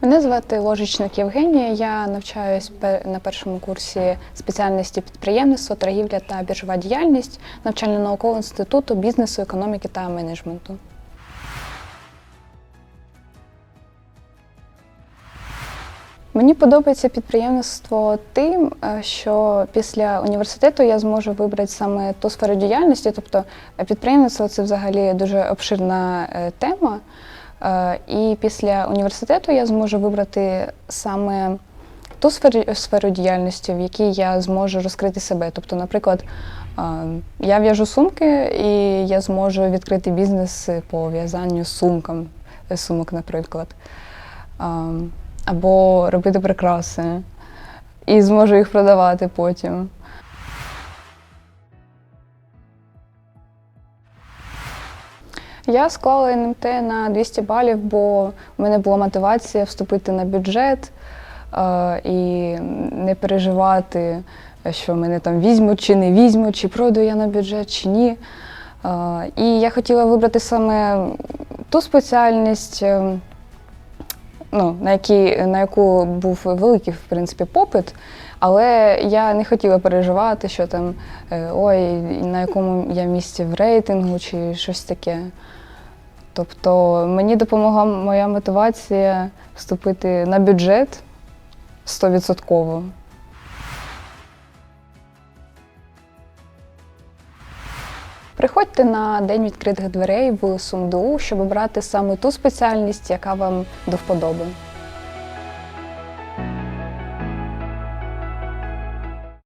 Мене звати Ложечник Євгенія. Я навчаюсь на першому курсі спеціальності підприємництва, торгівля та біржова діяльність навчально-наукового інституту бізнесу, економіки та менеджменту. Мені подобається підприємництво тим, е, що після університету я зможу вибрати саме ту сферу діяльності. Тобто е, підприємництво це взагалі дуже обширна е, тема. І після університету я зможу вибрати саме ту сферу, сферу діяльності, в якій я зможу розкрити себе. Тобто, наприклад, я в'яжу сумки, і я зможу відкрити бізнес по в'язанню сумкам, сумок, наприклад. Або робити прикраси і зможу їх продавати потім. Я склала НМТ на 200 балів, бо в мене була мотивація вступити на бюджет е, і не переживати, що мене там візьмуть чи не візьмуть, чи пройду я на бюджет, чи ні. Е, і я хотіла вибрати саме ту спеціальність, е, ну, на, які, на яку був великий в принципі, попит, але я не хотіла переживати, що там е, ой, на якому я місці в рейтингу чи щось таке. Тобто мені допомогла моя мотивація вступити на бюджет 100%. Приходьте на день відкритих дверей в СумДУ, щоб обрати саме ту спеціальність, яка вам до вподоби.